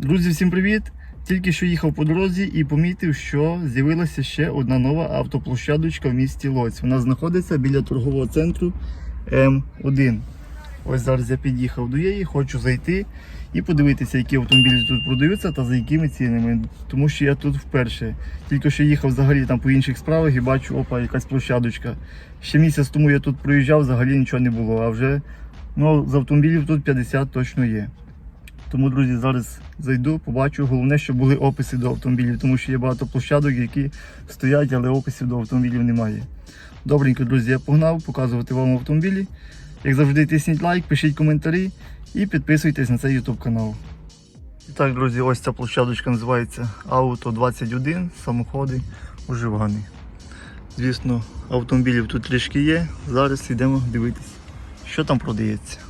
Друзі, всім привіт! Тільки що їхав по дорозі і помітив, що з'явилася ще одна нова автоплощадочка в місті Лоць. Вона знаходиться біля торгового центру М1. Ось зараз я під'їхав до її, хочу зайти і подивитися, які автомобілі тут продаються та за якими цінами. Тому що я тут вперше. Тільки що їхав взагалі там по інших справах і бачу, опа, якась площадочка. Ще місяць тому я тут проїжджав, взагалі нічого не було. А вже ну, з автомобілів тут 50 точно є. Тому, друзі, зараз зайду, побачу. Головне, щоб були описи до автомобілів, тому що є багато площадок, які стоять, але описів до автомобілів немає. Добренько, друзі, я погнав показувати вам автомобілі. Як завжди, тисніть лайк, пишіть коментарі і підписуйтесь на цей YouTube канал. І так, друзі, ось ця площадочка називається Auto 21, самоходи уживані. Звісно, автомобілів тут трішки є. Зараз йдемо дивитися, що там продається.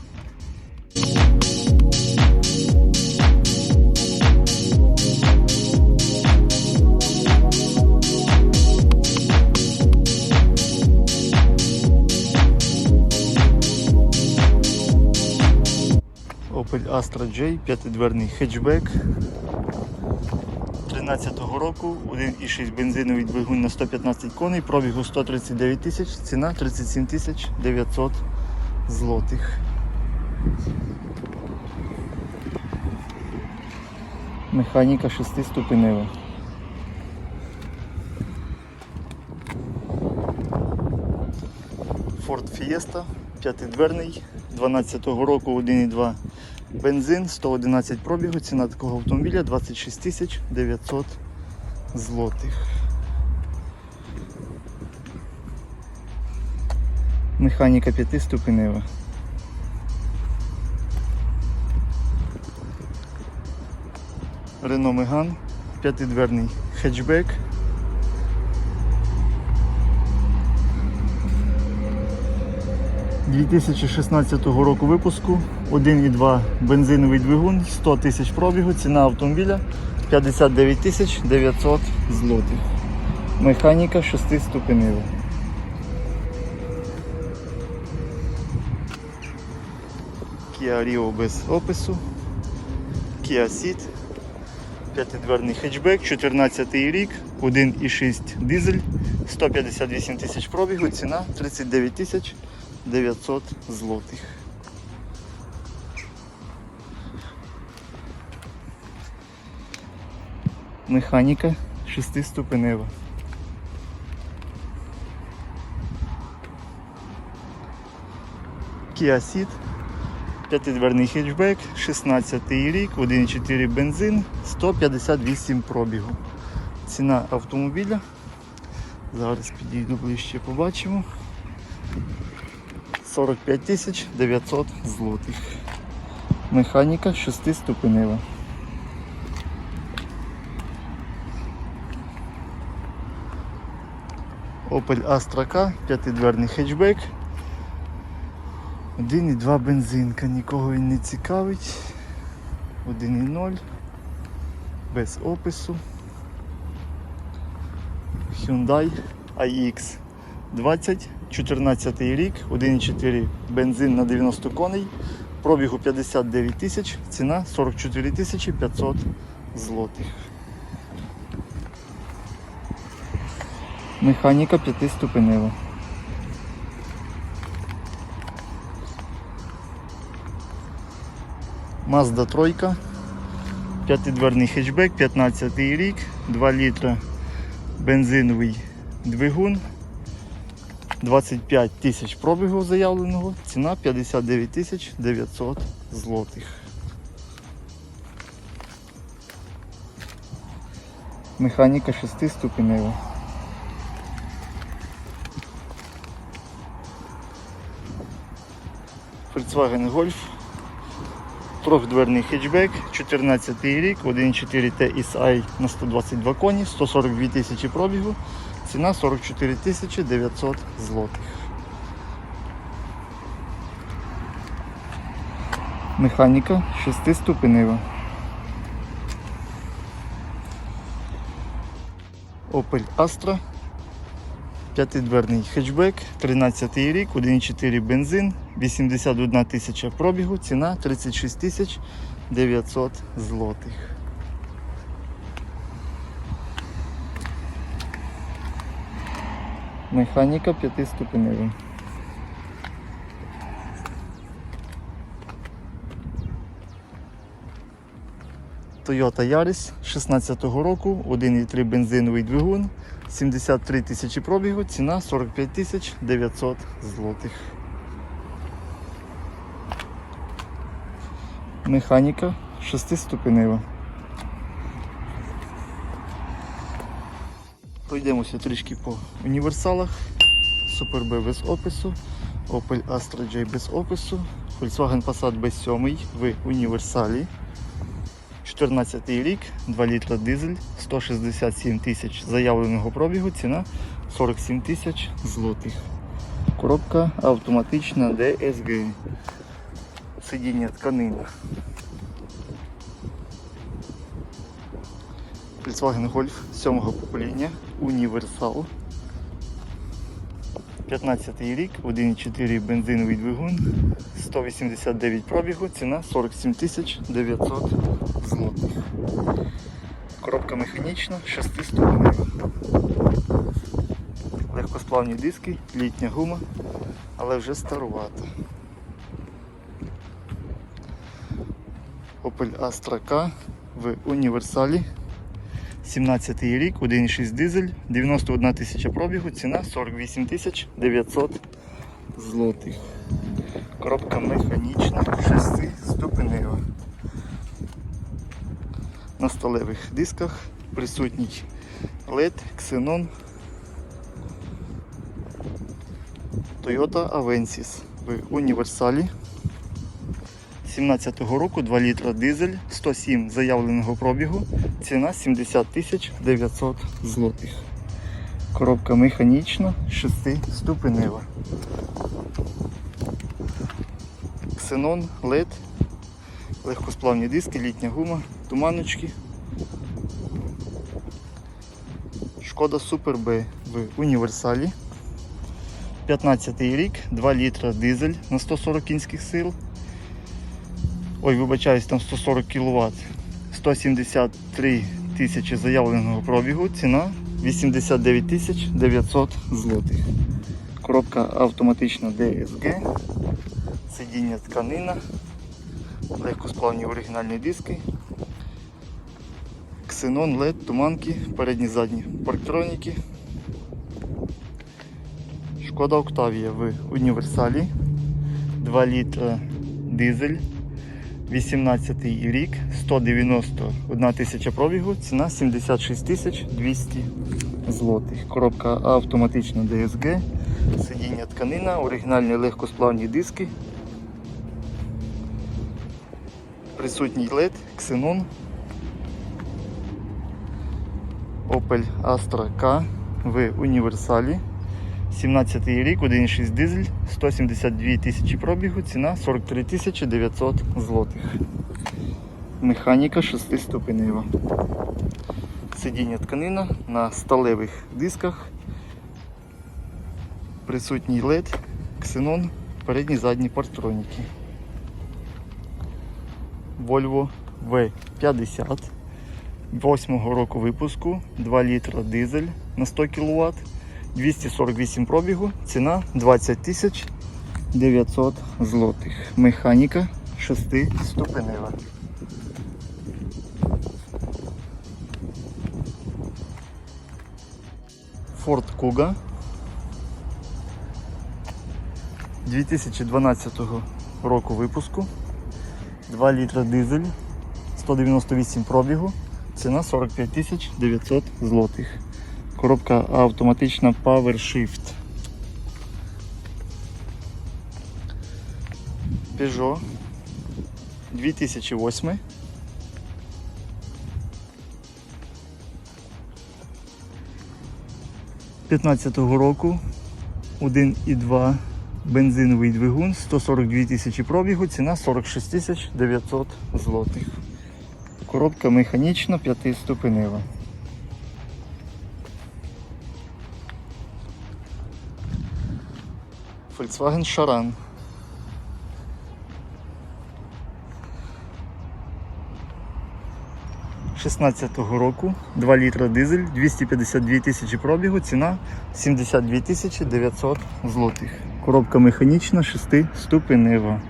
Astra J, п'ятидверний хетчбек 13-го року, 1,6 бензиновий двигун на 115 коней, пробігу 139 тисяч, ціна 37 тисяч 900 злотих. Механіка 6-ступенева. Ford Fiesta, п'ятидверний, 12-го року 1,2 бензин, 111 пробігу, ціна такого автомобіля 26 тисяч 900 злотих. Механіка 5-ступенева. Renault Megane, п'ятидверний хетчбек. – 2016 року випуску, 1,2 бензиновий двигун, 100 тисяч пробігу, ціна автомобіля 59 тисяч 900 злотих. Механіка 6 ступенева. Kia Rio без опису. Kia Ceed. П'ятидверний хетчбек, 14 рік, 1,6 дизель, 158 тисяч пробігу, ціна 39 тисяч 900 злотих. Механіка 6-ступенева. Kia Ceed, п'ятидверний хетчбек, 16 рік, 1,4 бензин, 158 пробігу. Ціна автомобіля. Зараз підійду ближче, побачимо. 45 тисяч 900 злотих. Механіка 6-ступенева. Opel Astra K, п'ятидверний хетчбек. 1,2 бензинка, нікого він не цікавить. 1,0 без опису. Hyundai iX 20, 14 рік, 1,4 бензин на 90 коней, пробігу 59 тисяч, ціна 44 тисячі 500 злотих. Механіка 5-ступенева. Mazda 3, п'ятидверний хетчбек, 15 рік, 2 літра бензиновий двигун, 25 тисяч пробігу заявленого, ціна 59 тисяч 900 злотих. Механіка 6 ступенева. Volkswagen Golf. Трьохдверний хетчбек, 14 рік, 1.4 TSI на 122 коні, 142 тисячі пробігу, ціна 44 тисячі 900 злотих. Механіка 6-ступенева. Opel Astra. П'ятидверний хетчбек, 13 рік, 1,4 бензин, 81 тисяча пробігу, ціна 36 тисяч 900 злотих. Механіка п'ятиступенева. Toyota Yaris 16-го року, 1,3 бензиновий двигун, 73 тисячі пробігу, ціна 45 тисяч 900 злотих. Механіка шестиступенева. Пройдемося трішки по універсалах. Super B без опису, Opel Astra J без опису, Volkswagen Passat B7 в універсалі. 14 рік, 2 літра дизель, 167 тисяч заявленого пробігу, ціна 47 тисяч злотих. Коробка автоматична DSG. Сидіння тканина. Volkswagen Golf 7 покоління, універсал. 15 рік, 1,4 бензиновий двигун, 189 пробігу, ціна 47 тисяч 900 злотих. Коробка механічна, 6 ступенева. Легкосплавні диски, літня гума, але вже старувата. Opel Astra K в універсалі. 17 рік, 1,6 дизель, 91 тисяча пробігу, ціна 48 тисяч 900 злотих. Коробка механічна, 6 ступенева. На сталевих дисках присутній LED, Xenon, Toyota Avensis в універсалі. 17-го року 2 літра дизель, 107 заявленого пробігу, ціна 70 тисяч 900 злотих. Коробка механічна, 6 ступенева. Ксенон, LED, легкосплавні диски, літня гума, туманочки. Шкода Super B в універсалі. 15 рік, 2 літра дизель на 140 кінських сил. Ой, вибачаюсь, там 140 кВт. 173 тисячі заявленого пробігу, ціна 89 тисяч 900 злотих. Коробка автоматична DSG, сидіння тканина, легкосплавні оригінальні диски, ксенон, LED, туманки, передні задні парктроніки. Шкода Октавія в універсалі, 2 літра дизель. 18 рік, 191 тисяча пробігу, ціна 76 тисяч 200 злотих. Коробка автоматична DSG, сидіння тканина, оригінальні легкосплавні диски. Присутній LED, Xenon, Opel Astra K в універсалі. 17 рік, 1,6 дизель, 172 тисячі пробігу, ціна 43 тисячі 900 злотих. Механіка 6 ступенева. Сидіння тканина на сталевих дисках. Присутній LED, ксенон, передні задні партроніки. Volvo V50 8 року випуску, 2 літра дизель на 100 кВт. 248 пробігу, ціна 20 тисяч 900 злотих. Механіка 6 ступенева. Ford Kuga 2012 року випуску. 2 літра дизель, 198 пробігу, ціна 45 тисяч 900 злотих. Коробка автоматична PowerShift. Peugeot 2008. П'ятнадцятого року 1,2 бензиновий двигун, 142 тисячі пробігу, ціна 46 тисяч 900 злотих. Коробка механічна, п'ятиступенева. Volkswagen Charan. 16-го року, 2 літра дизель, 252 тисячі пробігу, ціна 72 тисячі 900 злотих. Коробка механічна, 6-ступенева.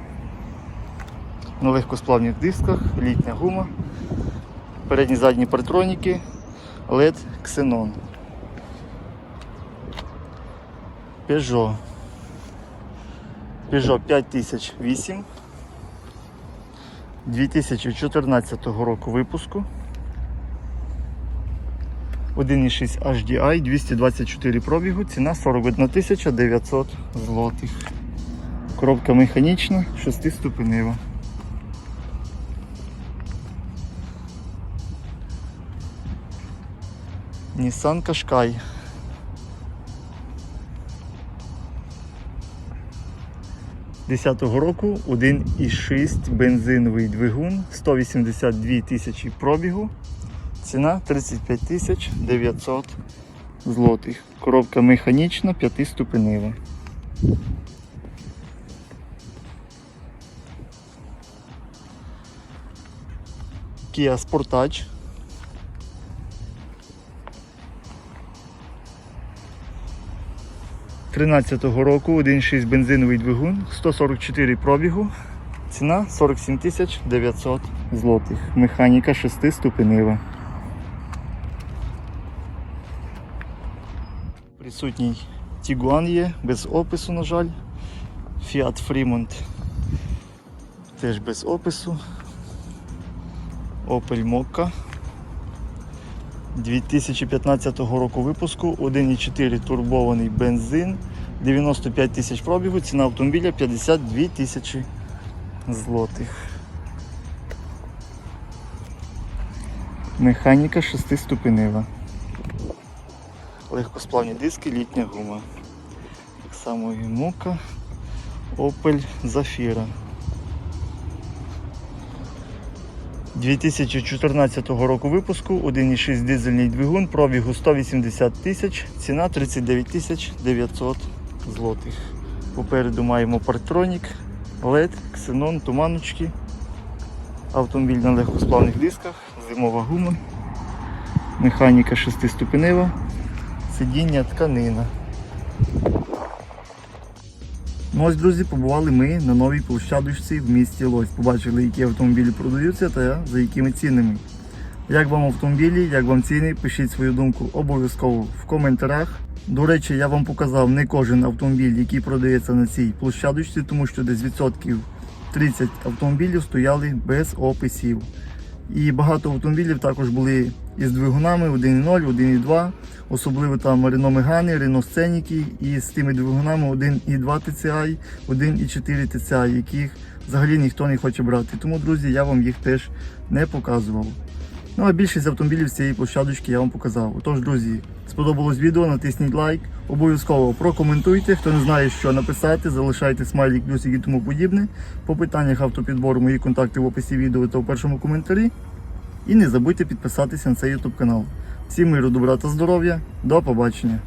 На легкосплавних дисках, літня гума, передні задні партроніки, LED Xenon. Peugeot. Peugeot 5008 2014 року випуску. 1,6 HDI, 224 пробігу, ціна 41 900 злотих. Коробка механічна, 6-ступенева. Nissan Qashqai. Десятого року 1,6 бензиновий двигун, 182 тисячі пробігу, ціна 35 тисяч 900 злотих. Коробка механічна, 5-ступенева. Kia Sportage. Тринадцятого року 1,6 бензиновий двигун, 144 пробігу, ціна 47 тисяч 900 злотих. Механіка 6-ступенева. Присутній Tiguan є, без опису, на жаль. Fiat Fremont теж без опису. Opel Mokka 2015 року випуску 1,4 турбований бензин, 95 тисяч пробігу, ціна автомобіля 52 тисячі злотих. Механіка 6-ступенева. Легкосплавні диски, літня гума. Так само і мука, Opel Zafira. 2014 року випуску 1,6 дизельний двигун, пробігу 180 тисяч, ціна 39 тисяч 900 злотих. Попереду маємо партронік, LED, ксенон, туманочки. Автомобіль на легкосплавних дисках, зимова гума, механіка 6-ступенева, сидіння тканина. Ну ось, друзі, побували ми на новій площадочці в місті Лось. Побачили, які автомобілі продаються та за якими цінами. Як вам автомобілі, як вам ціни, пишіть свою думку обов'язково в коментарях. До речі, я вам показав не кожен автомобіль, який продається на цій площадочці, тому що десь відсотків 30 автомобілів стояли без описів. І багато автомобілів також були із двигунами 1.0, 1.2, особливо там Renault Megane, Renault Scenic і з тими двигунами 1.2 TCI, 1.4 TCI, яких взагалі ніхто не хоче брати. Тому, друзі, я вам їх теж не показував. Ну а більшість автомобілів з цієї площадочки я вам показав. Отож, друзі, сподобалось відео, натисніть лайк, обов'язково прокоментуйте. Хто не знає, що написати, залишайте смайлік, плюсик і тому подібне. По питаннях автопідбору мої контакти в описі відео та в першому коментарі. І не забудьте підписатися на цей YouTube канал. Всім миру, добра та здоров'я. До побачення!